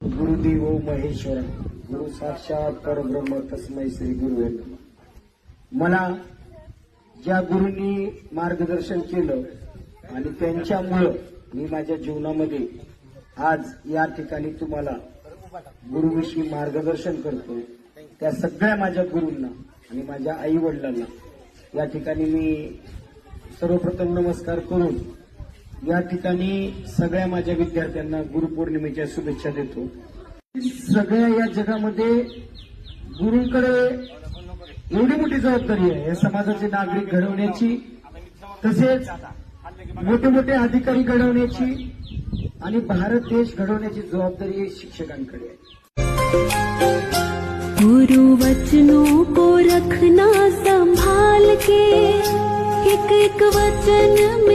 गुरुदेव महेश्वर गुरु साक्षात परब्रह्म तस्मय श्री गुरु मला ज्या गुरुंनी मार्गदर्शन केलं आणि त्यांच्यामुळं मी माझ्या जीवनामध्ये आज या ठिकाणी तुम्हाला गुरुविषयी मार्गदर्शन करतो त्या सगळ्या माझ्या गुरूंना आणि माझ्या आई वडिलांना या ठिकाणी मी सर्वप्रथम नमस्कार करून या ठिकाणी सगळ्या माझ्या विद्यार्थ्यांना गुरुपौर्णिमेच्या शुभेच्छा देतो. सगळ्या या जगामध्ये गुरुंकडे एवढी मोठी जबाबदारी आहे. या समाजाचे नागरिक घडवण्याची तसेच मोठे मोठे अधिकारी घडवण्याची आणि भारत देश घडवण्याची जबाबदारी शिक्षकांकडे आहे. गुरु वचनों को रखना संभाल के एक एक वचन में